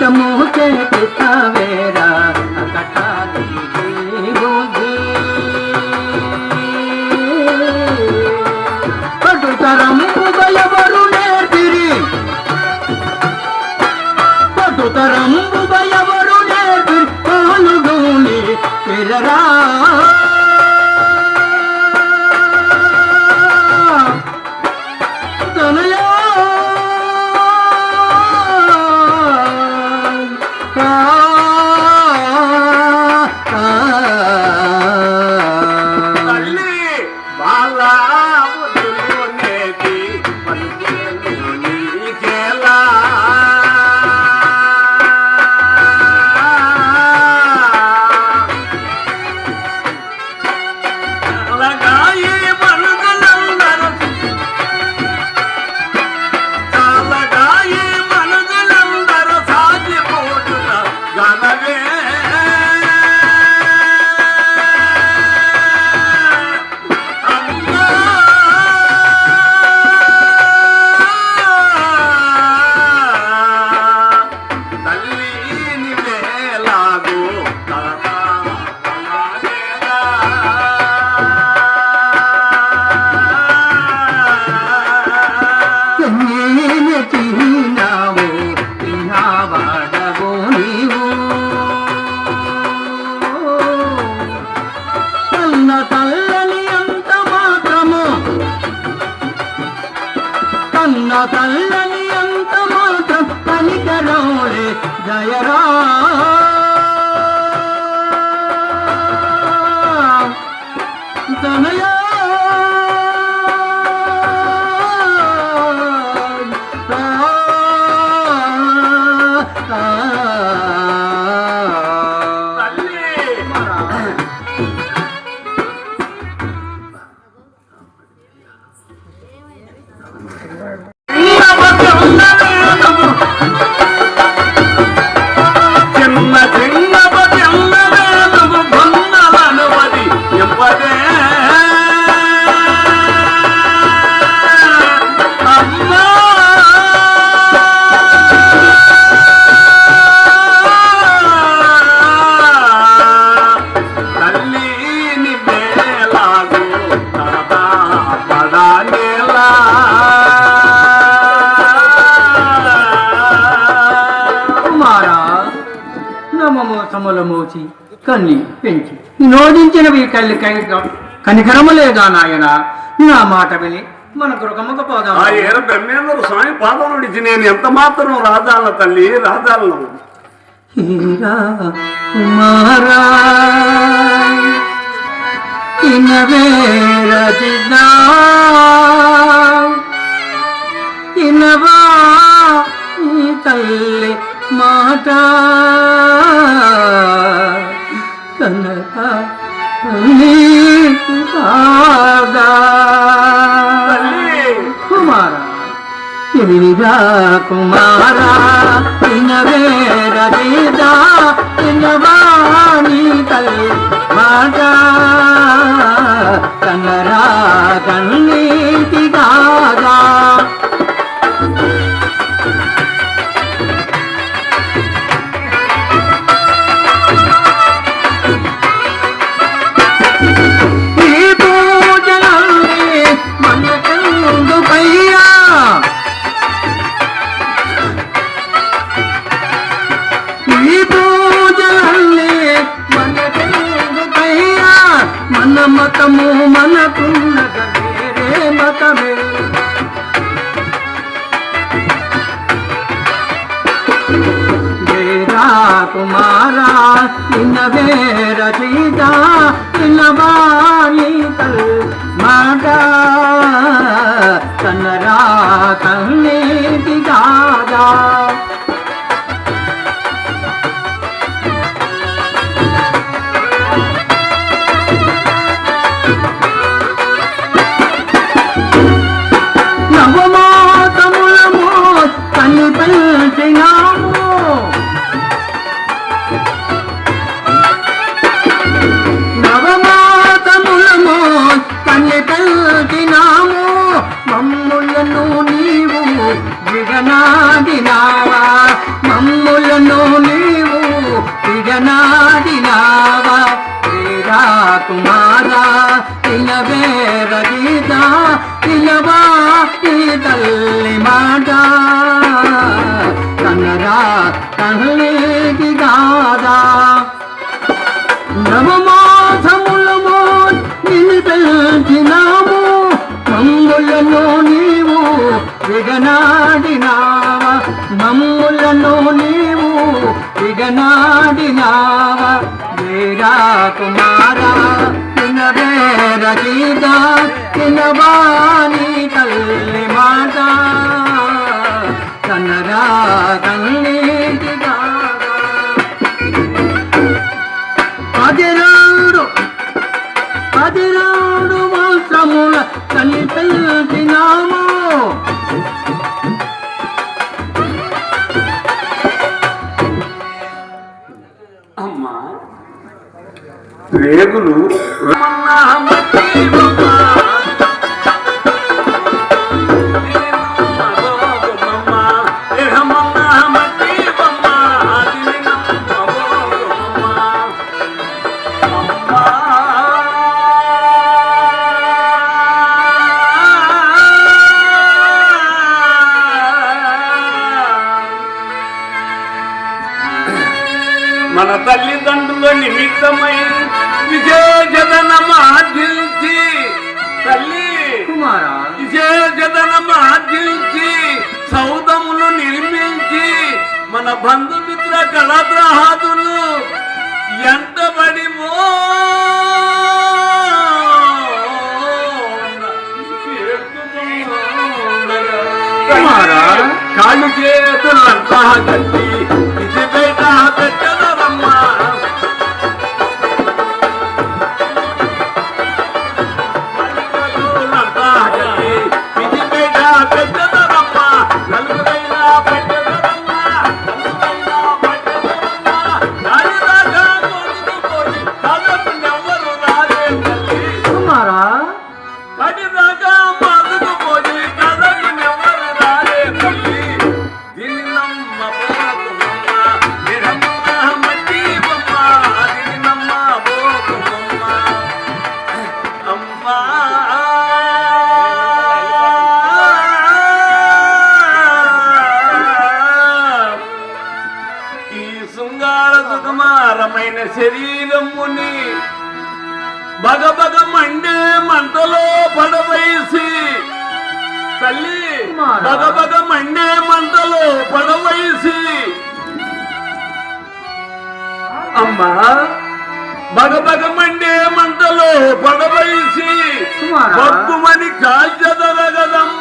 కటము చేస్తావేరా కటాలి కటు తరం ఎవరు నేర్పిరి కటు తరం ఎవరు నేర్పి పాలుగోని తెరరా తల్లని అంత మాత్రము. కన్న తల్లని అంత మాత్రం పనికరములే జయరా తనయా కన్ని పెంచి. నోదించినవి కల్లి కనికరము లేదా నాయన? నా మాట విని మన గృహముకు ఆ పోదాం? ఏర బ్రహ్మేంద్ర స్వామి పాదం నేను ఎంత మాత్రం రాజాల తల్లి రాజాలను? హీరా కుమారా ఇనవేరజిదా ఇనవా తల్లి మాట కనక కుమారా ఇదిగా కుమారా తల్లి మాట. కన్నరా కన్నీటి రచయిత వేర విగనాడినావా మమ్ములను నీవు విగనాడినావా వేరా కుమారా తినవేర గీత తినవాణి తల్లి మాట కన్నరా తల్లి రేగులు మన తల్లిదండ్రుల నిమిత్తమై విశేషదనమార్జించి తల్లి కుమారా. విశేషదనమార్జించి సౌదములు నిర్మించి మన బంధుమిత్ర కళాగ్రహాదులు ఎంతబడి కుమారా. కాళ్ళు చేతులంతా కట్టి అమ్మా బగబగ మండే మంటలో కుమారా. బొగ్గుమని కాల్చదరగదమ్మా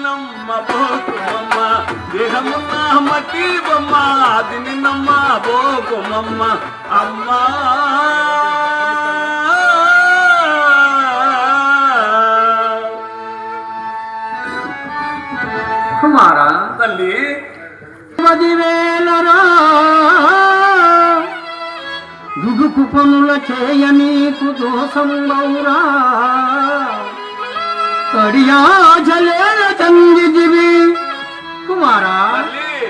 దీనినమ్మ బోకుమమ్మ దేహమున్న మట్టి బొమ్మ అది నిన్నమ్మ పోకుమమ్మ. అమ్మా! కుమారా తల్లి పదివేలరా దుడుకు పనుల దోషం దోషంబౌరా కడియాజలేల చందిదివి కుమారా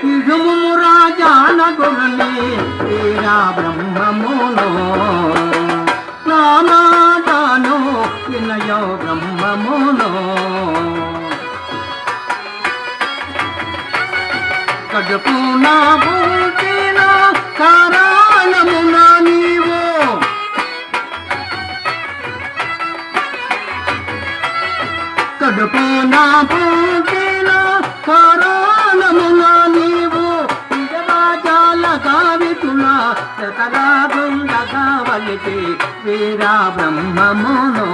ఇడుము రాజాన గురుని వీరా బ్రహ్మమును. నామాటాను వినయో బ్రహ్మమును. కడుపున పుట్టిన కారణమున వీరా బ్రహ్మమును